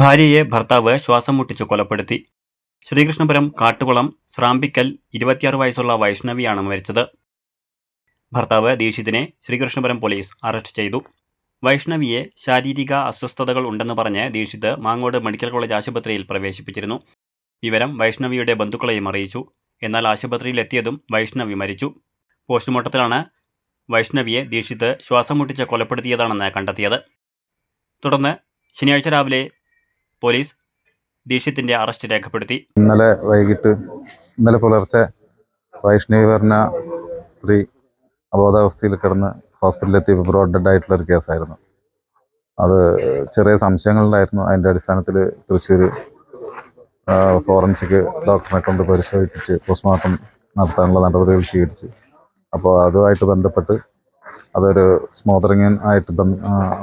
ഭാര്യയെ ഭർത്താവ് ശ്വാസം മുട്ടിച്ച് കൊലപ്പെടുത്തി. ശ്രീകൃഷ്ണപുരം കാട്ടുകുളം സ്രാമ്പിക്കൽ ഇരുപത്തിയാറ് വയസ്സുള്ള വൈഷ്ണവിയാണ് മരിച്ചത്. ഭർത്താവ് ദീക്ഷിതിനെ ശ്രീകൃഷ്ണപുരം പോലീസ് അറസ്റ്റ് ചെയ്തു. വൈഷ്ണവിയെ ശാരീരിക അസ്വസ്ഥതകൾ ഉണ്ടെന്ന് പറഞ്ഞ് ദീക്ഷിത് മാങ്ങോട് മെഡിക്കൽ കോളേജ് ആശുപത്രിയിൽ പ്രവേശിപ്പിച്ചിരുന്നു. വിവരം വൈഷ്ണവിയുടെ ബന്ധുക്കളെയും അറിയിച്ചു. എന്നാൽ ആശുപത്രിയിലെത്തിയതും വൈഷ്ണവി മരിച്ചു. പോസ്റ്റ്മോർട്ടത്തിലാണ് വൈഷ്ണവിയെ ദീക്ഷിത് ശ്വാസം മുട്ടിച്ച് കൊലപ്പെടുത്തിയതാണെന്ന് കണ്ടെത്തിയത്. തുടർന്ന് ശനിയാഴ്ച രാവിലെ പോലീസ് ദീക്ഷിത്തിന്റെ അറസ്റ്റ് രേഖപ്പെടുത്തി. ഇന്നലെ വൈകിട്ട് ഇന്നലെ പുലർച്ചെ വൈഷ്ണവി പറഞ്ഞ സ്ത്രീ അബോധാവസ്ഥയിൽ കിടന്ന് ഹോസ്പിറ്റലിലെത്തി ബ്രോഡ് ഡെഡ് ആയിട്ടുള്ള ഒരു കേസായിരുന്നു. അത് ചെറിയ സംശയങ്ങളുണ്ടായിരുന്നു അതിന്റെ അടിസ്ഥാനത്തിൽ തൃശ്ശൂർ ഫോറൻസിക് ഡോക്ടറെ കൊണ്ട് പരിശോധിപ്പിച്ച് പോസ്റ്റ്മോർട്ടം നടത്താനുള്ള നടപടികൾ സ്വീകരിച്ചു. അപ്പോൾ അതുമായിട്ട് ബന്ധപ്പെട്ട് അതൊരു സ്മോദറിങ് ആയിട്ട്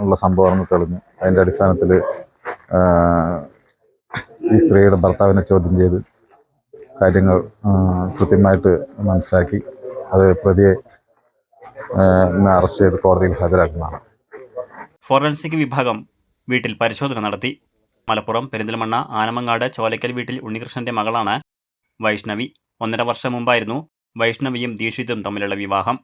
ഉള്ള സംഭവമാണെന്ന് തെളിഞ്ഞു. അതിന്റെ അടിസ്ഥാനത്തിൽ ഈ സ്ത്രീയുടെ ഭർത്താവിനെ ചോദ്യം ചെയ്ത് കാര്യങ്ങൾ കൃത്യമായിട്ട് മനസ്സിലാക്കി അത് പ്രതിയെ അറസ്റ്റ് ചെയ്ത് കോടതിയിൽ ഹാജരാക്കുന്നതാണ്. ഫോറൻസിക് വിഭാഗം വീട്ടിൽ പരിശോധന നടത്തി. മലപ്പുറം പെരിന്തൽമണ്ണ ആനമങ്ങാട് ചോലക്കൽ വീട്ടിൽ ഉണ്ണികൃഷ്ണന്റെ മകളാണ് വൈഷ്ണവി. ഒന്നര വർഷം മുമ്പായിരുന്നു വൈഷ്ണവിയും ദീക്ഷിതും തമ്മിലുള്ള വിവാഹം.